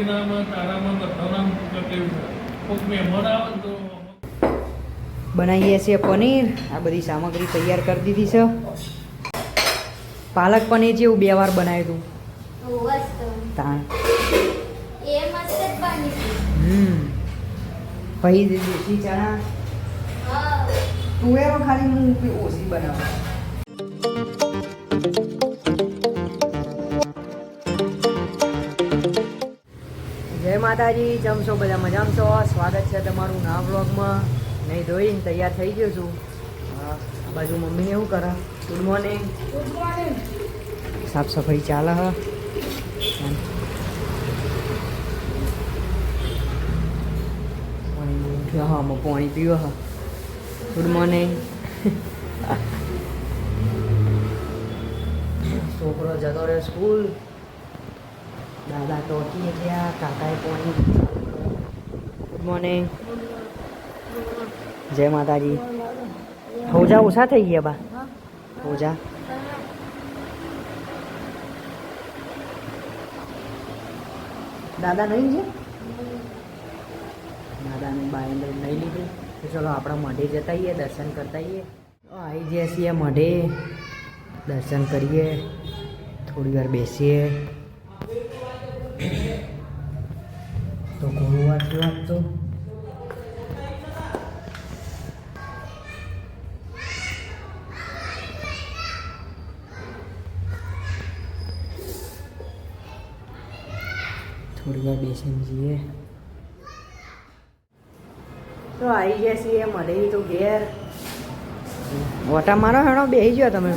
કોઈનામાં તારામાં બધાના તકલીફ કોઈક મહેમાન આવે તો બનાવીએ છીએ પનીર. આ બધી સામગ્રી તૈયાર કરી દીધી છે. પાલક પનીર જેવું બે વાર બનાવ્યું હતું. તાણ. એ મસ્ત જ બની છે. હમ. પછી દેશી ચણા. હા. તુવેરો ખાલી હું ઓછી બનાવું. માતાજી જમ છો બધા મજામાં છો? સ્વાગત છે તમારું નવા બ્લોગમાં નહીં ધોઈને તૈયાર થઈ ગયો છું. હા, આ બાજુ મમ્મીને એવું કરે? ગુડ મોર્નિંગ સાફ સફાઈ ચાલે હ? પાણી હા અમે પાણી પીવો હા. ગુડ મોર્નિંગ છોકરો જતો રહે સ્કૂલ. દાદા ટોકીએ ગયા કાકાએ પોણી ગુડ મોર્નિંગ જય માતાજી. ફોજા ઓછા થઈ ગયા બા? ફોજા. દાદા નહીં છે? દાદાને બાય અંદર નહીં લીધું. તો ચલો આપણે મઢે જતા આવીએ દર્શન કરતા આવીએ આવી જઈએ છીએ મઢે. દર્શન કરીએ. થોડી વાર બેસીએ. તો ગોળું થયો આજ તો થોડી વાર બેસીને જઈએ. તો આવી ગયા છીએ મળે તો ઘેર. વોટા મારો હેણો બેસી ગયો તમે.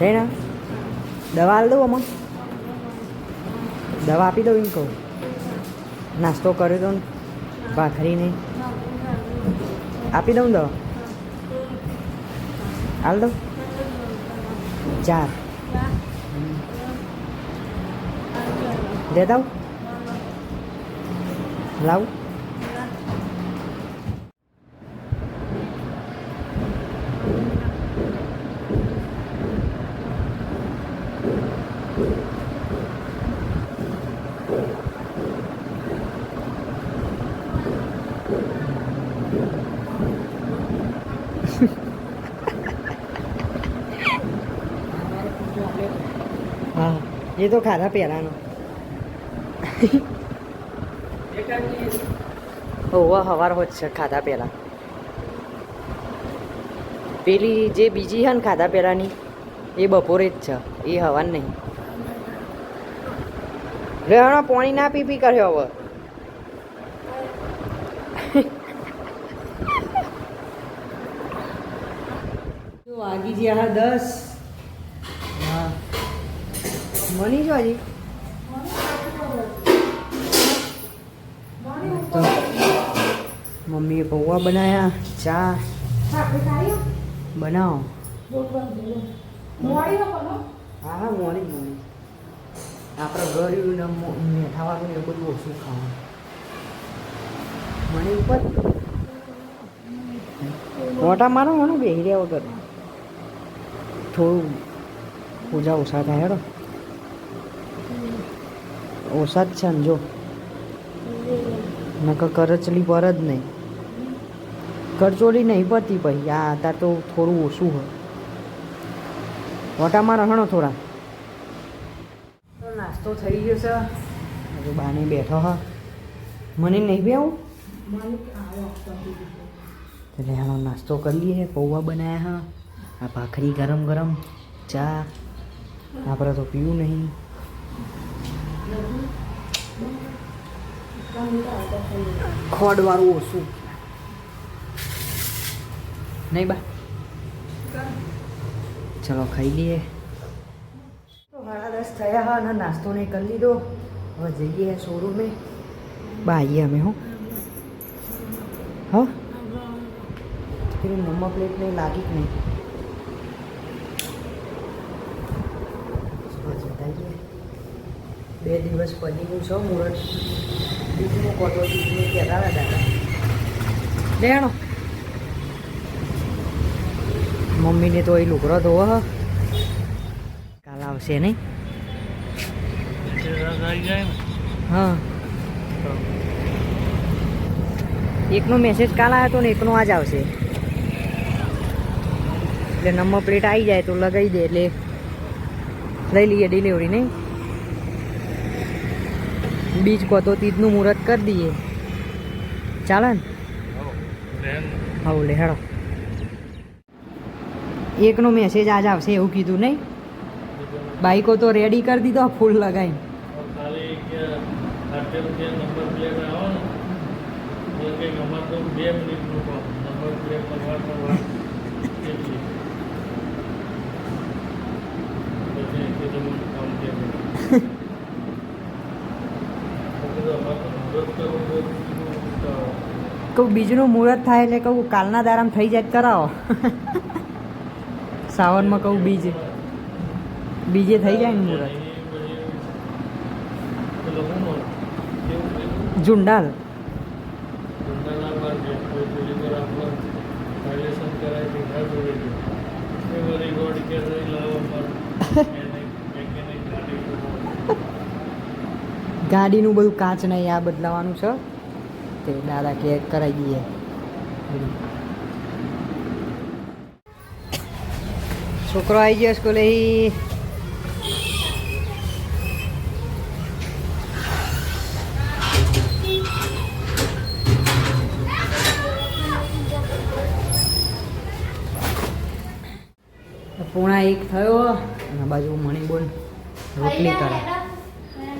જઈને દવા આલ દઉં આમાં. દવા આપી દઉં એમ કહું. નાસ્તો કર્યો તો ને ભાખરીને. આપી દઉં દવા? હાલ દો ચાર. દે દઉં? લાવું હા એ તો ખાધા પહેલાનો હોવા હવાર હોત છે ખાધા પહેલાં પેલી જે બીજી છે ને ખાધા પહેલાંની એ બપોરે જ છે એ હવાન નહીં રહેણો પાણી ના પી પી કર્યો હવે વાગી ગયા દસ હા મની જો હજી. મમ્મીએ પૌવા બનાવ્યા ચા. બનાવો. હા હા મોડી મોડી. આપણે ગળ્યું ને મો- મેઠાવાળું એ બધું ઓછું ખાવાનું. મને ઉપર મોટા મારો, મને બેહી રહ્યા વગર. થોડું પૂજા ઓછા થાય, હેડો. ઓછા જ છે ને જો. નકર કરચલી પર જ નહીં. કરચોલી નહીં પડતી પછી આ અત્યારે તો થોડું ઓછું હોય. ઓટામાં રહણો થોડા. નાસ્તો થઈ ગયો છે. હજુ બાને બેઠો હા. મને નહીં બેવું એટલે આનો નાસ્તો કરી લઈએ. પૌવા બનાવ્યા હા. આ ભાખરી ગરમ ગરમ ચા. આપણે તો પીવું નહીં. ખોડવાળું ઓછું. નહીં બા. ચલો ખાઈ લઈએ. તો સાડા દસ થયા હા અને નાસ્તો નહીં કરી લીધો. હવે જઈએ શોરૂમે. બા આવીએ અમે હો. હા. પેલી નમક પ્લેટ નહીં લાગી જ નહીં ચલો જતા આવીએ. બે દિવસ પછીનું છો મુહૂર્ત બીજું કોટો બીજું કહેતા હતા. દાદા લેણો. મમ્મીને તો એ લુકરો ધોવો હ કાલ આવશે નહીં? હા. એકનો મેસેજ કાલ આવ્યો હતો ને એકનો આજ આવશે. એટલે નંબર પ્લેટ આવી જાય તો લગાવી દે એટલે લઈ લઈએ ડિલિવરી નહીં? બીજ કહો તો તીજનું મુહૂર્ત કરી દઈએ. ચાલે ને? હવ લે હેડો એકનો મેસેજ આજ આવશે એવું કીધું નહીં? બાઈકો તો રેડી કરી દીધો, ફૂલ લગાવીને ખાલી કે આરટીએમ જે નંબર પ્લેટ આવે ને તો કંઈક અમારે તો બે મિનિટનું કામ નંબર પ્લેટ કરવા કરવા એટલી પછી કે તમે કામ કેમ મુહૂર્ત કરવું બહુ કહું બીજનું મુહૂર્ત થાય એટલે કહું કાલના દારામ થઈ જાય કરાવો. સાવનમાં કહું બીજ. બીજે થઈ જાય ને મુહૂર્ત. ઝુંડાલ. ગાડીનું બધું કાચ નહીં આ બદલાવાનું છે. તે દાદા કે કરાવી દઈએ. છોકરો આવી ગયો સ્કૂલે. પૂણા એક થયો, અને બાજુ મણીબોન રોટલી કરે.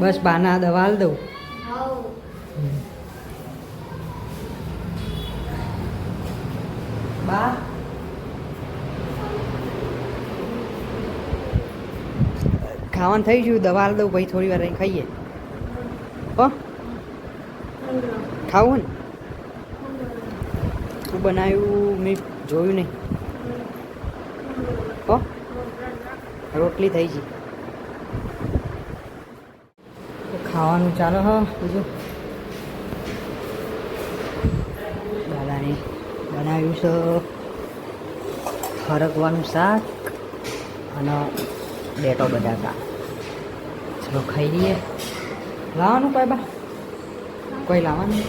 બસ બાના દવા આલ દઉં બા. ખાવાનું થઈ ગયું દવા દઉં ભાઈ થોડી વાર ખાઈએ. હો? ખાવું ને? શું બનાવ્યું, મેં જોયું નહીં. હો? રોટલી થઈ ગઈ તો ખાવાનું ચાલો હો, બીજું. દાદાને બનાવ્યું છે ફરકવાનું શાક અને બેટો બટાકા. ચલો ખાઈ લઈએ. લાવવાનું કોઈ બા કોઈ લાવવાનું?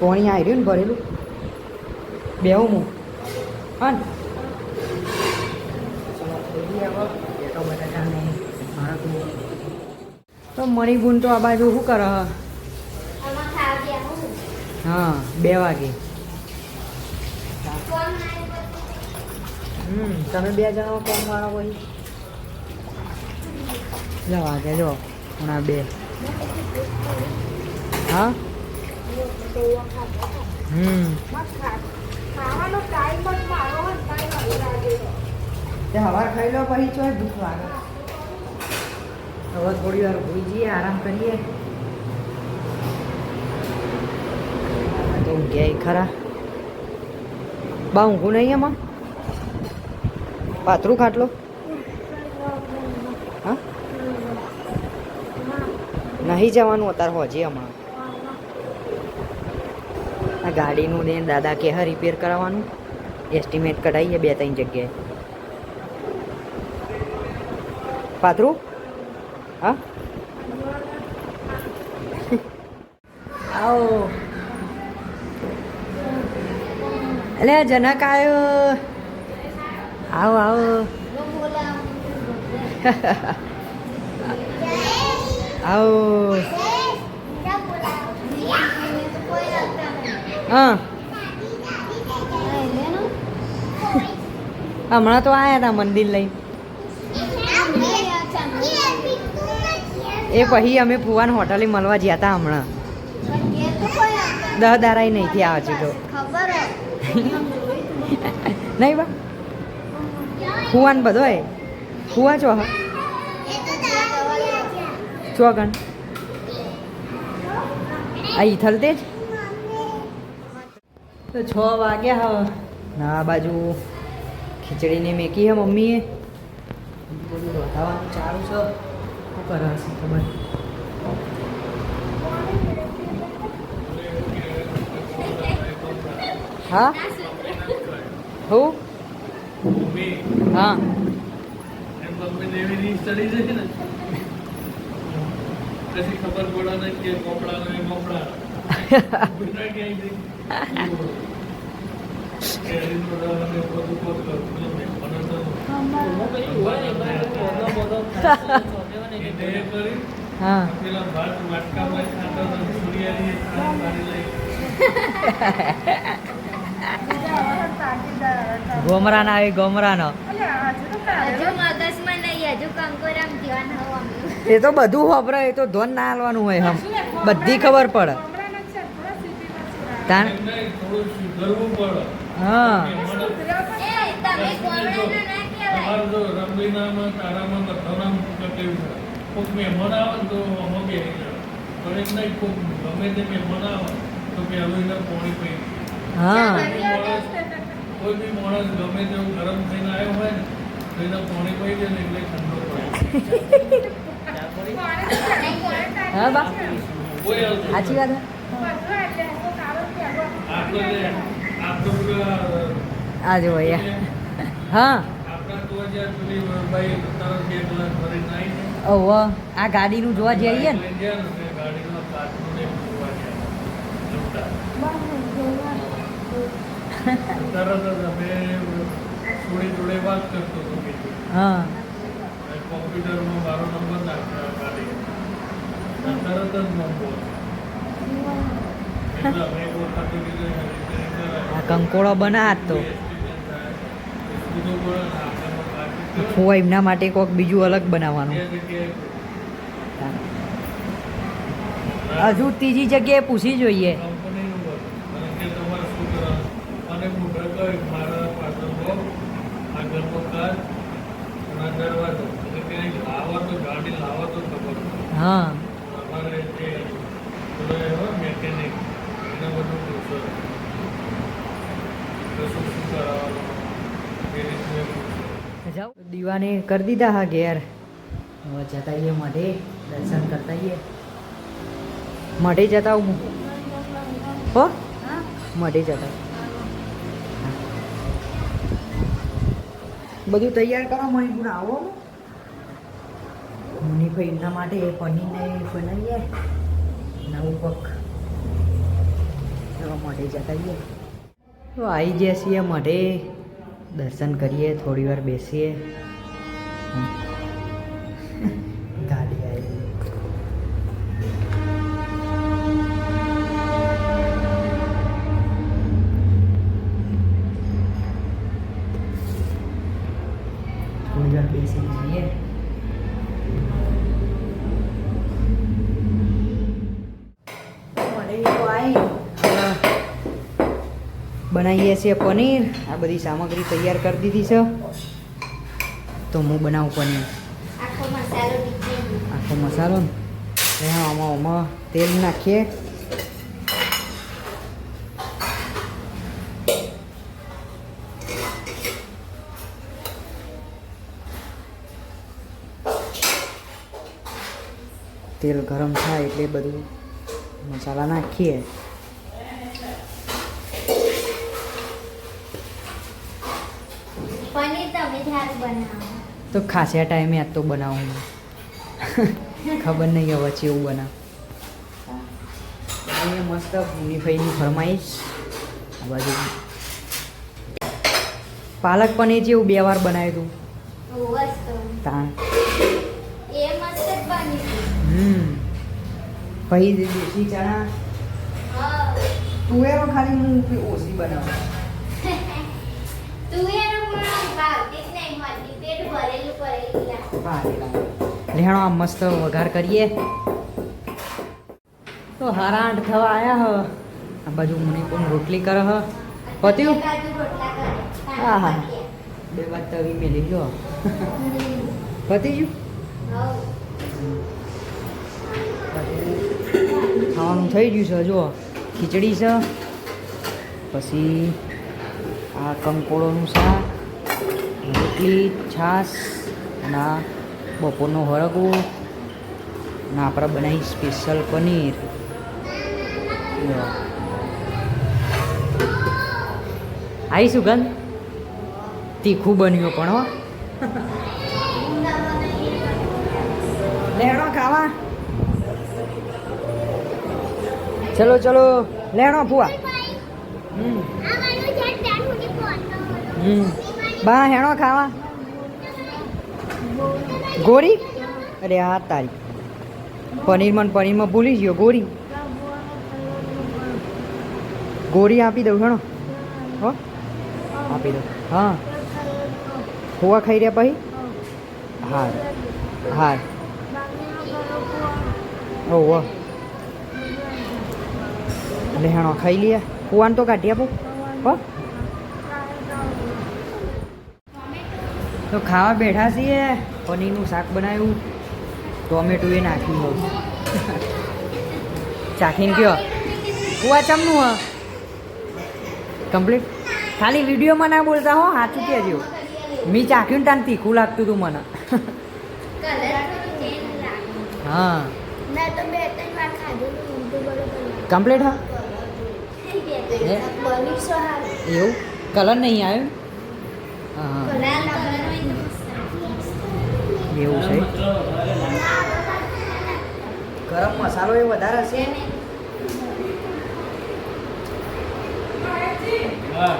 પોણી આવી રહ્યું ને ભરેલું? બેવું હું. હા ને. ચલો ખાઈ લઈએ હવે બેટો બટાકા ને ફરકનું તો મણિબુન તો આ બાજુ શું કરે? હ? બે વાગે. હમ તમે બે જણા કોણ વાળો કોઈ? લે વાગે જો હમણાં બે. હા? હમ. ખાવાનો ટાઈમ જ મારો તે હવાર ખાઈ લો પછી ચોય ભૂખ લાગે. હવે થોડી વાર હોઈ જઈએ આરામ કરીએ. તો ઊંઘ્યા ખરા. બા, ઊંઘું નહીં એમાં? પાથરું ખાટલો? હા? નહીં જવાનું અત્યારે હોજે હમણાં. આ ગાડીનું ને દાદા કે રિપેર કરાવવાનું? એસ્ટિમેટ કઢાવીએ બે ત્રણ જગ્યાએ. પાથરું હા? આવો. એટલે જનક આવ્યો આવો આવો. આવો. હા. હમણાં તો આવ્યા હતા મંદિર લઈ એ પછી અમે ફુવાન હોટલે મળવા ગયા હતા હમણાં. દહ દારાય નહીં થયા છે તો. નહીં બા. ફુવાન બધો એ ફુવા છો ચોગણ આ ઈથલ તે જ. તો છ વાગ્યા હવે. ના બાજુ ખીચડીને મેકી હે મમ્મીએ. બધું રોધાવાનું ચાલુ છે શું કરે હશે ખબર હા? હું? મમ્મી હા. એવી રીત ચડી જશે ને પછી ખબર પડે ને કે કોપડા ને તો એને એ કરી હા. ગોમરાનો આવી ગોમરાનો. એ તો બધું ખબર એ તો ધોન ના હાલવાનું હોય હમ. બધી ખબર પડે. પડે. હા. તમે ગોળાનો ના કહેવાય. તમારું રંગીનામાં તારામાં બધાના તકલીફ કોઈક મહેમાન આવે તો અમે જાય પણ એક નહીં કોઈક ગમે તે મહેમાન આવે તો પહેલું એને પાણી પી. હા. કોઈ બી માણસ ગમે તેવું ગરમ થઈને આવ્યો હોય ને તો એને પાણી પી દે ને એટલે ઠંડો પડે. હા બા. સાચી વાત આ જો હા. આપણા તો પેલી ભાઈ તરત બે કલાક ભરીને આવીને ઓવ આ ગાડીનું જોવા જઈએ ને? હા. કોમ્પ્યુટરમાં મારો નંબર નાખ્યો તરત જ કંકોળો બનાત ફો એમના માટે કોઈક બીજું અલગ બનાવવાનું. હજુ ત્રીજી જગ્યાએ પૂછી જોઈએ. કંપનીનું હોય. અને કે તમારે શું કરવાનું અને મોટા કહે મારા પાછળ બહુ આગળનો કાચ અને આ દરવાજો એટલે કે અહીં લાવો તો ગાડી લાવો તો ખબર પડે. હા અમારે જે પેલો એ હોય મેકેનિક એને બધું પૂછો તો શું શું કરાવવાનું એ રીતનું એ પૂછો જાઓ. દીવાને કરી દીધા હા ઘેર. હવે જતા આવીએ મઢે, દર્શન કરતા આવીએ. મઢે જતા આવું હું. હો? મઢે જતા. બધું તૈયાર કરો, મણિપુર આવો. મુનિભાઈ એમના માટે પનીરને બનાવીએ. નવું પગ ચલો મઢે જતા આવીએ. તો આવી ગયા છીએ મઢે. દર્શન કરીએ થોડી વાર બેસીએ. ગાડી આવી. થોડી વાર બેસીને જઈએ. બનાવીએ છીએ પનીર. આ બધી સામગ્રી તૈયાર કરી દીધી છે. તો હું બનાવું પનીર. આખો મસાલો બીજી આખો મસાલો ને એટલે આમાં આમાં તેલ નાખીએ. તેલ ગરમ થાય એટલે બધું મસાલા નાખીએ પનીર તમે જ્યારે બનાવો તો ખાસા ટાઈમે આજ તો બનાવું ખબર નહીં હવે ચેવું બનાવ. અહીંયા મસ્ત ભૂમિભાઈની ફરમાઈશ. આ બાજુ. પાલક પનીર જેવું બે વાર બનાવ્યું હતું તાણ. એ છે હમ. પછી દેશી ચણા. તુવેરો ખાલી હું ઓછી બનાવું એનો પણ ભાવતી જ નહીં મળતી પેટ ભરેલું ભરેલું લાગે પારેલા લેણો આમ મસ્ત વઘાર કરીએ. તો હારા આઠ થવા આવ્યા હ. આ બાજુ મને પણ રોટલી કર હ. પત્યું? હા, હા. બે વાત તવી મેલી જો પતી ગયું ખાવાનું થઈ ગયું છે જો ખીચડી છે. પછી આ કંકોળોનું શાક. રોટલી છાશ અને બપોરનું હરગવો અને આપણે બનાવી સ્પેશિયલ પનીર. આવી સુગંધ? તીખું બન્યું પણ હો. લેણો ખાવા. ચલો ચલો. લેણો ફુવા. હમ. હમ. બા, હેણો ખાવા? ગોરી અરે હા તારી. પનીરમાં પનીરમાં ભૂલી ગયો ગોરી ગોરી આપી દઉં, હેણો. હો? આપી દઉં. હા. ખોવા ખાઈ રહ્યા પછી? હા હા. ઓહો લેહણો ખાઈ લઈએ. કુવાન તો કાઢી આપો. હો? તો ખાવા બેઠા છીએ પનીરનું શાક બનાવ્યું ટોમેટું એ નાખ્યું બહુ. ચાખીને કયો? કુવા ચમનું હ. કમ્પ્લીટ ખાલી વિડીયોમાં ના બોલતા હો સાચું કહેજો. મી ચાખ્યું ને તાન તીખું લાગતું હતું મને. હા. કમ્પ્લીટ હા? હે? એવું? કલર નહીં આવ્યું? હા. એવું છે. ગરમ મસાલો એ વધારે હા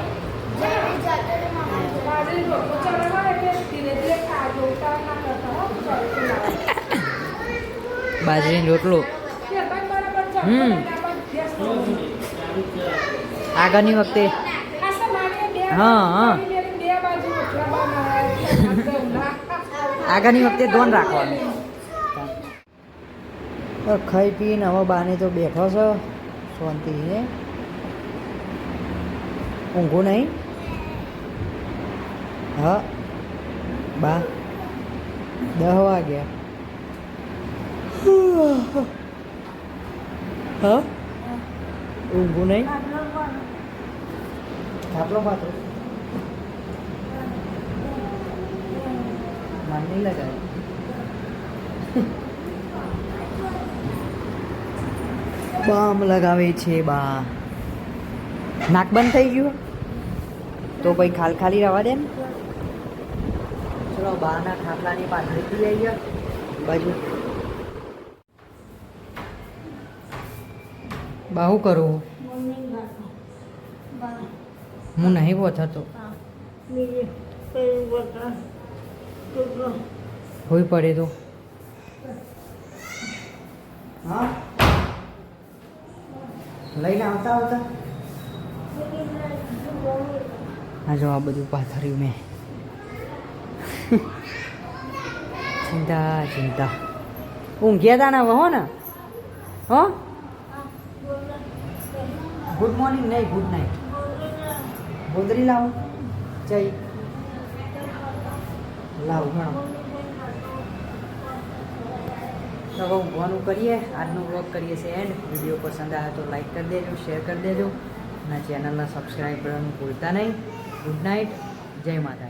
બાજરીનો રોટલો. હમ. આગળની વખતે. હા હા. આગળની વખતે ધોન રાખવાનું. તો ખાઈ પીને હવે બાને તો બેઠો છો શાંતિ છે. ઊંઘું નહીં? હા બા દહ વાગ્યા. હા? ઊંઘું નહીં? ખાટલો પાત્રો મન નહીં લગાય. બામ લગાવે છે બા. નાક બંધ થઈ ગયું? તો ભાઈ ખાલ ખાલી રવા દે ને. ચલો બહારના ખાટલાની પાછળથી લઈ આવીએ. બાજુ. બા હું કરું? હું નહીં પહોંચતો. હોય પડે તો. હા? લઈને આવતા આવતા? આ જો આ બધું પાથર્યું મેં. ચિંતા ચિંતા. ઊંઘ્યા તા ને હો ને? હો? ગુડ મોર્નિંગ નહીં ગુડ નાઇટ ગોદરી લાવો. જઈ લાવ ઘણો તો હવે ઊંઘવાનું કરીએ. આજનો વ્લોગ કરીએ છીએ એન્ડ વીડિયો પસંદ આવે તો લાઈક કરી દેજો શેર કરી દેજો. અને ચેનલને સબસ્ક્રાઈબ કરવાનું ભૂલતા નહીં. ગુડ નાઇટ જય માતા